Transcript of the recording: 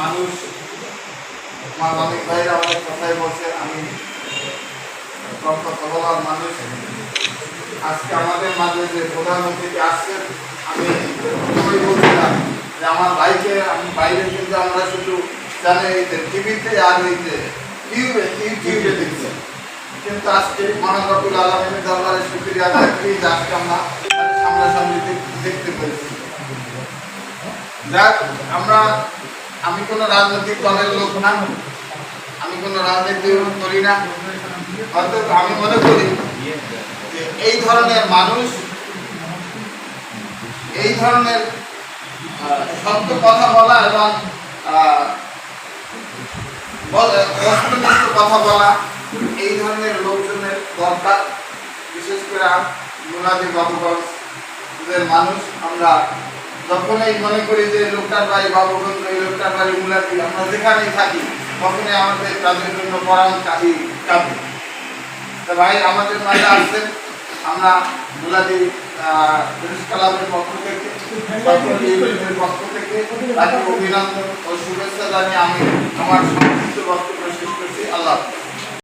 মানুষ অনেক অনেক আমি মানুষ। আজকে আমাদের মাঝে যে প্রধান অতিথি আসছেন, আমি প্রথমেই বলছিলাম যে আমার ভাইকে, আমি বাইরে কিন্তু আমরা শুধু এই যে টিভিতে আর এই যে ইউটিউবে ইউটিউবে কিন্তু আজকে মহানবুল আলমের দরবারে আজকে আমরা সামনাসামনি দেখতে পেরেছি যাক, আমরা, আমি কোনো রাজনৈতিক দলের লোক না। আমি কোনো রাজনীতি করি না। হয়তো আমি মনে করি এই ধরনের মানুষ, এই ধরনের সত্য কথা বলা এবং বস্তুনিষ্ঠ কথা বলা, এই ধরনের লোকজনের দরকার। বিশেষ করে মুলাদি বাবুগঞ্জের মানুষ, আমরা যখনই মনে করি যে লোকটার বাড়ি বাবুগঞ্জ এই লোকটার বাড়ি মুলাদি আমরা যেখানেই থাকি, তখনই আমাদের তাদের জন্য পরাণ কাহি কাঁদে তা ভাই, আমাদের মাঝে আসছেন। আমরা মুলাদি ক্লাবের পক্ষ থেকে পক্ষ থেকে, তাকে অভিনন্দন ও শুভেচ্ছা জানিয়ে আমি আমার